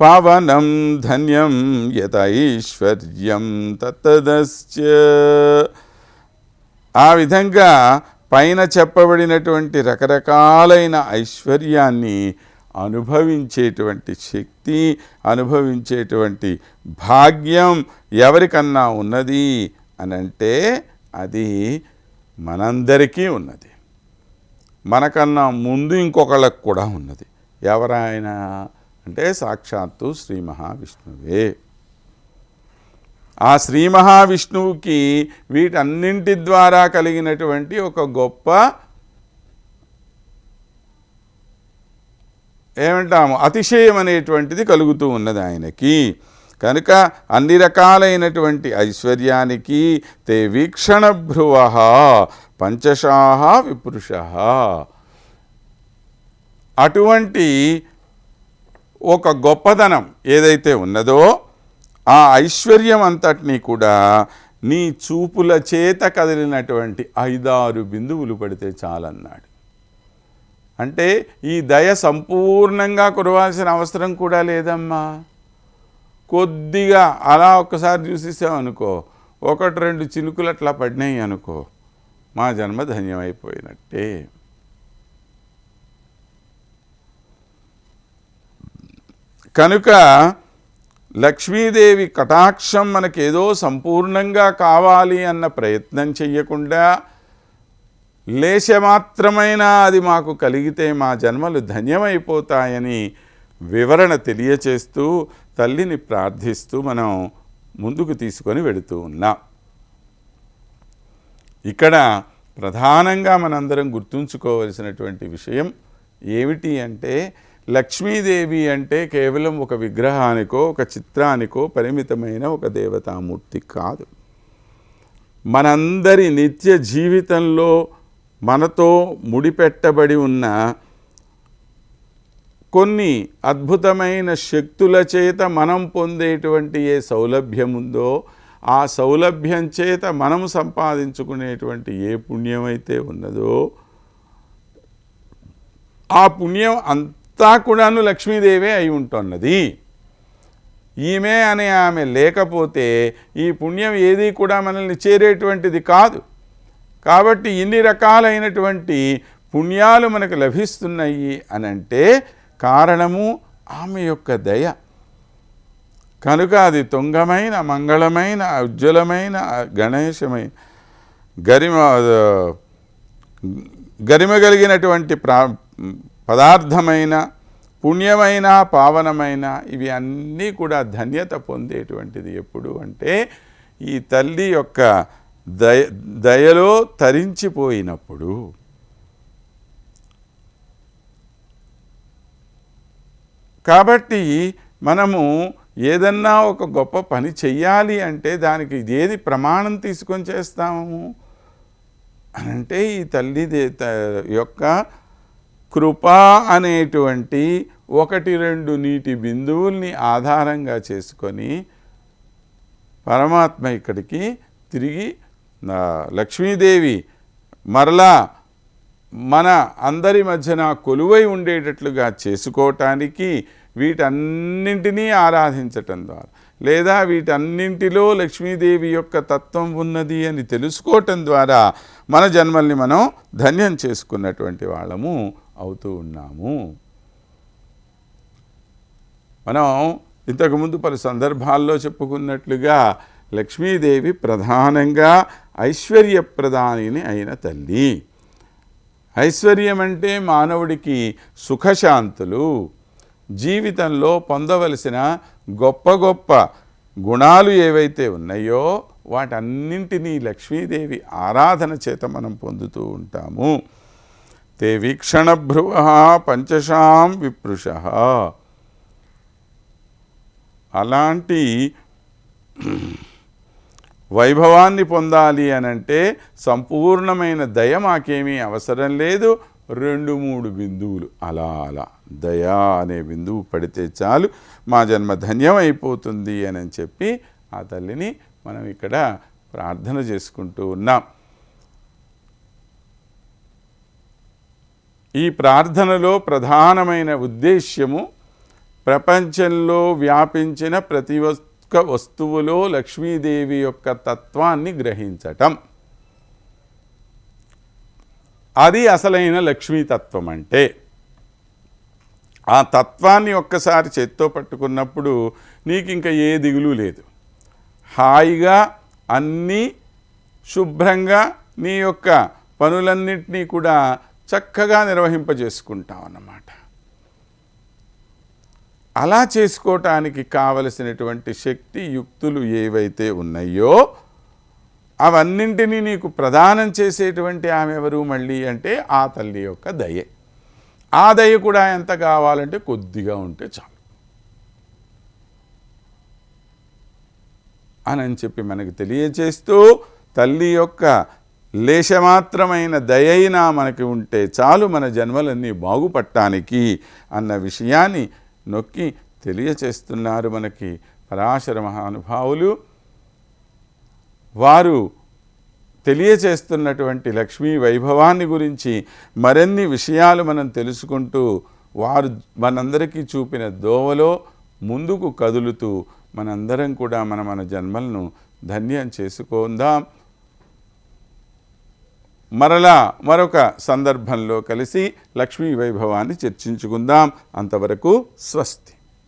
పవనం ధన్యం యతైశ్వర్యం తత్తదశ్చ ఆ విధంగా పైన చెప్పబడినటువంటి రకరకాలైన ఐశ్వర్యాన్ని అనుభవించేటువంటి శక్తి అనుభవించేటువంటి భాగ్యం ఎవరికన్నా ఉన్నది అని అంటే అది మనందరికీ ఉన్నది. మనకన్నా ముందు ఇంకొకళ్ళకు కూడా ఉన్నది. ఎవరైనా అంటే సాక్షాత్తు శ్రీ మహావిష్ణువే. ఆ శ్రీ మహావిష్ణువుకి వీటన్నింటి ద్వారా కలిగినటువంటి ఒక గొప్ప ఏమంటాము అతిశయం అనేటువంటిది కలుగుతూ ఉన్నది ఆయనకి. కనుక అన్ని రకాలైనటువంటి ఐశ్వర్యానికి తే వీక్షణ భ్రువ పంచశాహ విపురుష. అటువంటి ఒక గొప్పదనం ఏదైతే ఉన్నదో ఆ ఐశ్వర్యం అంతటినీ కూడా నీ చూపుల చేత కదిలినటువంటి ఐదారు బిందువులు పడితే చాలన్నాడు. అంటే ఈ దయ సంపూర్ణంగా కురవాల్సిన అవసరం కూడా లేదమ్మా. కొద్దిగా అలా ఒక్కసారి చూసేసామనుకో ఒకటి రెండు చినుకులు అట్లా పడినాయి అనుకో మా జన్మ ధన్యమైపోయినట్టే. కనుక లక్ష్మీదేవి కటాక్షం మనకేదో సంపూర్ణంగా కావాలి అన్న ప్రయత్నం చెయ్యకుండా లేశమాత్రమైన అది మాకు కలిగితే మా జన్మలు ధన్యమైపోతాయని వివరణ తెలియచేస్తూ తల్లిని ప్రార్థిస్తూ మనం ముందుకు తీసుకొని వెళుతూ ఉన్నాం. ఇక్కడ ప్రధానంగా మనందరం గుర్తుంచుకోవలసినటువంటి విషయం ఏమిటి అంటే లక్ష్మీదేవి అంటే కేవలం ఒక విగ్రహానికో ఒక చిత్రానికో పరిమితమైన ఒక దేవతామూర్తి కాదు. మనందరి నిత్య జీవితంలో మనతో ముడిపెట్టబడి ఉన్న కొన్ని అద్భుతమైన శక్తుల చేత మనం పొందేటువంటి ఏ సౌలభ్యం ఉందో ఆ సౌలభ్యం చేత మనం సంపాదించుకునేటువంటి ఏ పుణ్యమైతే ఉన్నదో ఆ పుణ్యం అంత కూడాను లక్ష్మీదేవే అయి ఉంటున్నది. ఈమె అనే ఆమె లేకపోతే ఈ పుణ్యం ఏది కూడా మనల్ని చేరేటువంటిది కాదు. కాబట్టి ఇన్ని రకాలైనటువంటి పుణ్యాలు మనకు లభిస్తున్నాయి అని అంటే కారణము ఆమె యొక్క దయ. కనుక అది తుంగమైన మంగళమైన ఉజ్వలమైన గణేశమైన గరిమ గరిమ కలిగినటువంటి ప్రా పదార్థమైన పుణ్యమైన పావనమైన ఇవి అన్నీ కూడా ధన్యత పొందేటువంటిది ఎప్పుడు అంటే ఈ తల్లి యొక్క దయ దయలో తరించిపోయినప్పుడు. కాబట్టి మనము ఏదన్నా ఒక గొప్ప పని చెయ్యాలి అంటే దానికి ఏది ప్రమాణం తీసుకొని చేస్తాము? అంటే ఈ తల్లి దే- త- యొక్క కృప అనేటువంటి ఒకటి రెండు నీటి బిందువుల్ని ఆధారంగా చేసుకొని పరమాత్మ ఇక్కడికి తిరిగి లక్ష్మీదేవి మరలా మన అందరి మధ్యన కొలువై ఉండేటట్లుగా చేసుకోవటానికి వీటన్నింటినీ ఆరాధించటం ద్వారా లేదా వీటన్నింటిలో లక్ష్మీదేవి యొక్క తత్వం ఉన్నది అని తెలుసుకోవటం ద్వారా మన జన్మల్ని మనం ధన్యం చేసుకున్నటువంటి వాళ్ళము అవుతూ ఉన్నాము. మనం ఇంతకుముందు పలు సందర్భాల్లో చెప్పుకున్నట్లుగా లక్ష్మీదేవి ప్రధానంగా ఐశ్వర్యప్రదానిని అయిన తల్లి. ఐశ్వర్యం అంటే మానవుడికి సుఖశాంతులు. జీవితంలో పొందవలసిన గొప్ప గొప్ప గుణాలు ఏవైతే ఉన్నాయో వాటన్నింటినీ లక్ష్మీదేవి ఆరాధన చేత మనం పొందుతూ ఉంటాము. తే వీక్షణభ్రువ పంచశాం విప్రుష అలాంటి వైభవాన్ని పొందాలి అనంటే సంపూర్ణమైన దయ మాకేమీ అవసరం లేదు. రెండు మూడు బిందువులు. అలా అలా. దయా అనే బిందువు పడితే చాలు. మా జన్మ ధన్యమైపోతుంది అని చెప్పి ఆ తల్లిని మనం ఇక్కడ ప్రార్థన చేసుకుంటూ ఉన్నాం. ఈ ప్రార్థనలో ప్రధానమైన ఉద్దేశ్యము ప్రపంచంలో వ్యాపించిన ప్రతి ఒక్క వస్తువులో లక్ష్మీదేవి యొక్క తత్వాన్ని గ్రహించటం. అది అసలైన లక్ష్మీతత్వం అంటే ఆ తత్వాన్ని ఒక్కసారి చేత్తో పట్టుకున్నప్పుడు నీకు ఇంకా ఏ దిగులు లేదు. హాయిగా అన్నీ శుభ్రంగా నీ యొక్క పనులన్నింటినీ కూడా చక్కగా నిర్వహింపజేసుకుంటాం అన్నమాట అలా చేసుకోవటానికి కావలసినటువంటి శక్తి యుక్తులు ఏవైతే ఉన్నాయో అవన్నింటినీ నీకు ప్రదానం చేసేటువంటి ఆమె ఎవరు మళ్ళీ అంటే ఆ తల్లి యొక్క దయే. ఆ దయ కూడా ఎంత కావాలంటే కొద్దిగా ఉంటే చాలు. అని చెప్పి మనకు తెలియచేస్తూ తల్లి యొక్క లేశమాత్రమైన దయైనా మనకి ఉంటే చాలు మన జన్మలన్నీ బాగుపడటానికి అన్న విషయాన్ని నొక్కి తెలియచేస్తున్నారు మనకి పరాశర మహానుభావులు. వారు తెలియచేస్తున్నటువంటి లక్ష్మీ వైభవాన్ని గురించి మరిన్ని విషయాలు మనం తెలుసుకుంటూ వారు మనందరికీ చూపిన దోవలో ముందుకు కదులుతూ మనందరం కూడా మన మన జన్మలను ధన్యం చేసుకుందాం. మరలా మరొక సందర్భంలో కలిసి లక్ష్మీ వైభవాన్ని చర్చించుకుందాం. అంతవరకు స్వస్తి.